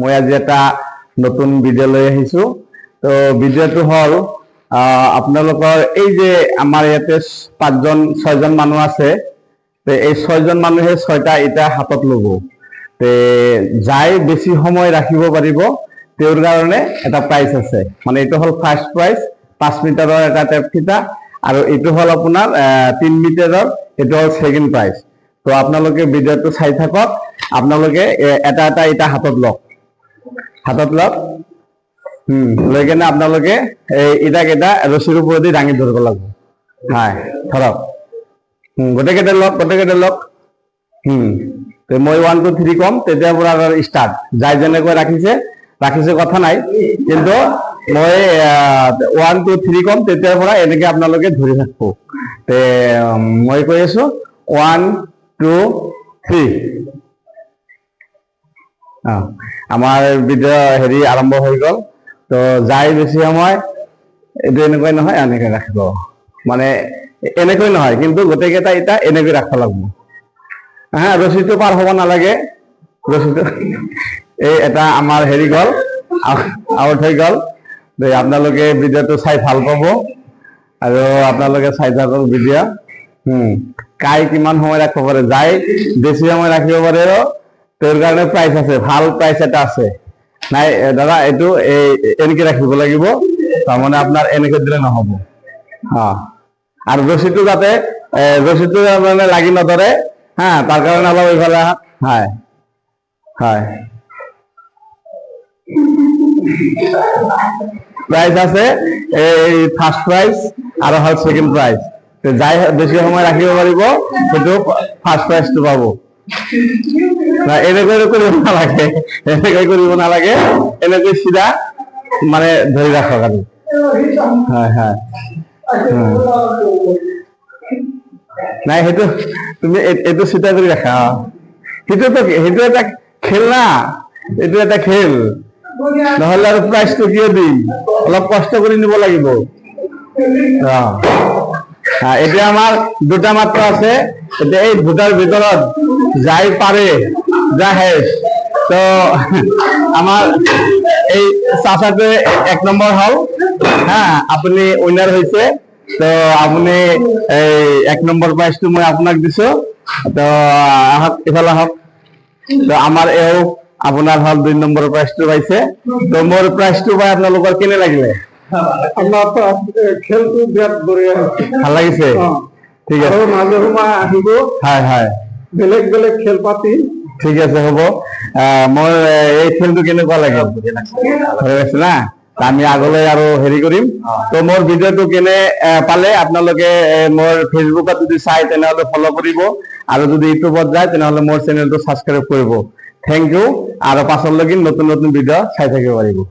মই আজি এটা নতুন ভিডিঅ' আহিছো। তো ভিডিঅ'টো হ'ল আপোনালোকৰ এই যে আমাৰ ইয়াতে পাঁচজন, ছয়জন মানুহ আছে, তে এই ছয়জন মানুহে ছয়টা ইটা হাতত ল'ব। তে যাই বেছি সময় ৰাখিব পাৰিব, তেওঁৰ কাৰণে এটা প্ৰাইজ আছে। মানে এইটো হ'ল ফাৰ্ষ্ট প্ৰাইজ পাঁচ মিটাৰৰ এটা টেপ ফিটা, আৰু এইটো হ'ল আপোনাৰ তিন মিটাৰৰ, এইটো হ'ল ছেকেণ্ড প্ৰাইজ তো আপোনালোকে ভিডিঅ'টো চাই থাকক, আপোনালোকে এটা এটা ইটা হাতত লওক। হাতত লওক। উম লৈ কেনে আপোনালোকে এই ইটাকেইটা ৰছীৰ ওপৰেদি দাঙি ধৰিব লাগিব। হয়, ধৰক। গোটেইকেইটা লওক গোটেইকেইটা লওক। তে মই ওৱান টু থ্ৰী কম, তেতিয়াৰ পৰা ষ্টাৰ্ট যাই যেনেকৈ ৰাখিছে ৰাখিছে কথা নাই। কিন্তু মই ওৱান টু থ্ৰী কম, তেতিয়াৰ পৰা এনেকে আপোনালোকে ধৰি থাকিব তে মই কৈ আছো ওৱান টু থ্ৰী আমাৰ ভিডিঅ' হেৰি আৰম্ভ হৈ গ'ল। তো যাই বেছি সময়, এইটো এনেকৈ নহয় এনেকৈ ৰাখিব। মানে এনেকৈ নহয়, কিন্তু গোটেইকেইটা ইটা এনেকৈ ৰাখিব লাগিব। হা ৰছীটো পাৰ হ'ব নালাগে। ৰছীটো, এই এটা আমাৰ হেৰি গ'ল, আউট হৈ গ'ল। আপোনালোকে ভিডিঅ'টো চাই ভালো পাব। আৰু আপোনালোকে চাই থাকক ভিডিঅ' কাই কিমান সময় ৰাখিব পাৰে, যাই বেছি সময় ৰাখিব পাৰে। তেওঁৰ কাৰণে প্ৰাইজ আছে, ভালো প্ৰাইজ এটা আছে। নাই দাদা, এইটো এই, এনেকে ৰাখিব লাগিব, তাৰমানে আপোনাৰ এনেকে দিলে নহ'ব। হা, আৰু ৰছীটো যাতে ৰছীটো মানে লাগি নধৰে, হা, তাৰ কাৰণে অলপ এইফালে, হয় হয়। প্ৰাইজ আছে, এই ফাৰ্ষ্ট প্ৰাইজ আৰু হ'ল ছেকেণ্ড প্ৰাইজ যাই, বেছি সময় ৰাখিব পাৰিব, সেইটো ফাৰ্ষ্ট প্ৰাইজটো পাব। না এনেকৈ কৰিব নালাগে এনেকৈ কৰিব নালাগে এনেকৈ চিধা মানে ধৰি ৰাখক আৰু হয় হয়। সেইটো তুমি এইটো চিধা কৰি ৰাখা। সেইটোতো সেইটো এটা খেল না। এইটো এটা খেল। নহলে আৰু প্ৰাইজটো কিয় দিম? অলপ কষ্ট কৰি নিব লাগিব। অ। এতিয়া আমাৰ দুটা মাত্ৰ আছে। এই দুটাৰ ভিতৰত যাই পাৰে জাহেজ তো আমাৰ এই চাচাটোৱে এক নম্বৰ হ'ল। হা আপুনি উইনাৰ হৈছে। তো আপুনি এই এক নম্বৰ প্ৰাইজটো মই আপোনাক দিছো। তো আহক ইফালে আহক। তো আমাৰ এও আপোনাৰ হ'ল দুই নম্বৰ প্ৰাইজটো পাইছে। তো মোৰ প্ৰাইজটো পাই আপোনালোকৰ কেনে লাগিলে? আমাৰ খেলটো বিৰাট বঢ়িয়া। ভালো লাগিছে। ঠিক আছে। আৰু মাজে সময়ে আহিব। হয় হয়। বেলেগ বেলেগ খেল পাতি ঠিক আছে হ'ব। মোৰ এই খেলটো কেনেকুৱা লাগে? না? আমি আগলৈ আৰু হেৰি কৰিম। তো মোৰ ভিডিঅ'টো কেনে পালে আপোনালোকে মোৰ ফেচবুকত যদি চাই তেনেহ'লে ফ'ল' কৰিব। আৰু যদি ইউটিউবত যায় তেনেহ'লে মোৰ চেনেলটো ছাবস্ক্ৰাইব কৰিব। থেংক ইউ আৰু পাছলৈকে নতুন নতুন ভিডিঅ' চাই থাকিব পাৰিব।